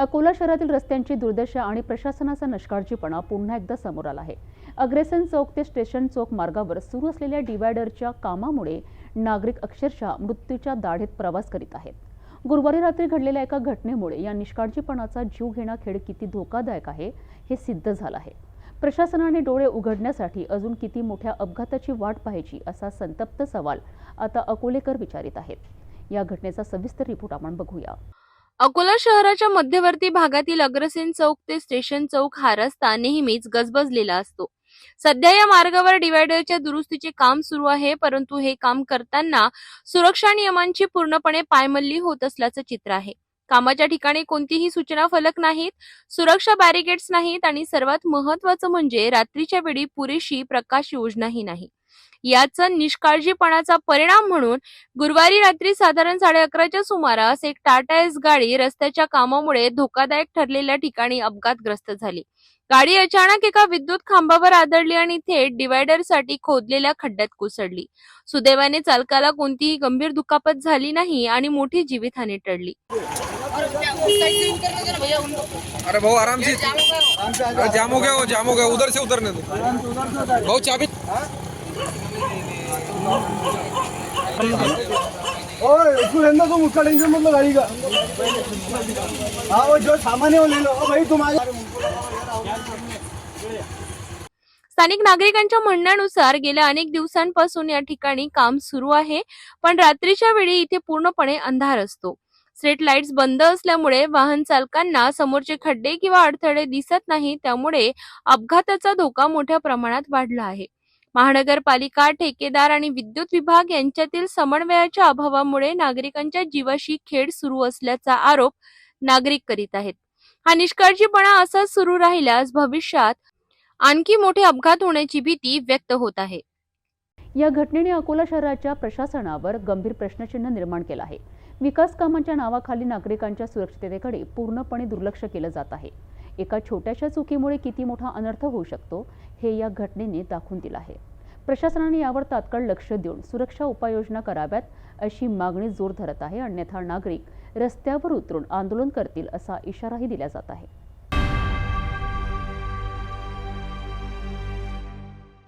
अकोला शहरातील रस्त्यांची दुर्दशा आणि प्रशासनाचा निष्काळजीपणा पुन्हा एकदा समोर आला आहे. अग्रेसन चौक ते स्टेशन चौक मार्गावर सुरू असलेल्या डिवायडरच्या कामामुळे नागरिक अक्षरशः मृत्यूच्या दाढेत प्रवास करीत आहेत. गुरुवारी रात्री घडलेल्या एका घटनेमुळे या निष्काळजीपणाचा जीव घेणा खेळ किती धोकादायक आहे हे सिद्ध झालं आहे. प्रशासनाने डोळे उघडण्यासाठी अजून किती मोठ्या अपघाताची वाट पाहायची असा संतप्त सवाल आता अकोलेकर विचारित आहेत. या घटनेचा सविस्तर रिपोर्ट आपण बघूया. अकोला शहराच्या मध्यवर्ती भागातील अग्रसेन चौक ते स्टेशन चौक हा रस्ता नेहमीच गजबजलेला असतो. सध्या या मार्गावर डिवायडरच्या दुरुस्तीचे काम सुरू आहे परंतु हे काम करताना सुरक्षा नियमांची पूर्णपणे पायमल्ली होत असल्याचं चित्र आहे. कामाच्या ठिकाणी कोणतीही सूचना फलक नाहीत सुरक्षा बॅरिकेड्स नाहीत आणि सर्वात महत्वाचं म्हणजे रात्रीच्या वेळी पुरेशी प्रकाश योजनाही नाही. याचा निष्काळजीपणाचा परिणाम म्हणून गुरुवारी रात्री साधारण साडे अकराच्या सुमारास एक टाटा एस गाडी रस्त्याच्या कामामुळे धोकादायक ठरलेल्या ठिकाणी अपघातग्रस्त झाली. गाडी अचानक एका विद्युत खांबावर आदळली आणि थेट डिवायडरसाठी खोदलेल्या खड्ड्यात कोसळली. सुदैवाने चालकाला कोणतीही गंभीर दुखापत झाली नाही आणि मोठी जीवितहानी टळली. अरे भाऊ आराम से अरे जाम हो गया वो जाम हो गया उधर से उतरने दो भाऊ चाबी ओए उसको रहने उसका टेंशन मत गाड़ी का? हाँ वो जो सामान्य हो ले लो भाई तुम स्थानिक नागरिकांच्या म्हणण्यानुसार गेल्या अनेक दिवसांपासून या ठिकाणी काम सुरू आहे पण रात्रीच्या वेळी इथे पूर्णपणे अंधार असतो. स्ट्रीट लाईट्स बंद असल्यामुळे वाहन चालकांना समोरचे खड्डे किंवा अडथळे दिसत नाही त्यामुळे अपघाताचा धोका मोठ्या प्रमाणात वाढला आहे. महानगरपालिका ठेकेदार आणि विद्युत विभाग यांच्यातील समन्वयाच्या अभावामुळे नागरिकांच्या जीवाशी खेळ सुरू असल्याचा आरोप नागरिक करीत आहेत. हा निष्काळजीपणा असाच सुरू राहिल्यास भविष्यात आणखी मोठे अपघात होण्याची भीती व्यक्त होत आहे. या घटनेने अकोला शहराच्या प्रशासनावर गंभीर प्रश्नचिन्ह निर्माण केलं आहे. विकास कामांच्या नावाखाली नागरिकांच्या सुरक्षिततेकडे पूर्णपणे दुर्लक्ष केलं जात आहे. एका छोट्याशा चुकीमुळे किती मोठा अनर्थ होऊ शकतो हे या घटनेने दाखवून दिलं आहे. प्रशासनाने यावर तात्काळ लक्ष देऊन सुरक्षा उपाययोजना कराव्यात अशी मागणी जोर धरत आहे. अन्यथा नागरिक रस्त्यावर उतरून आंदोलन करतील असा इशाराही दिला जात आहे.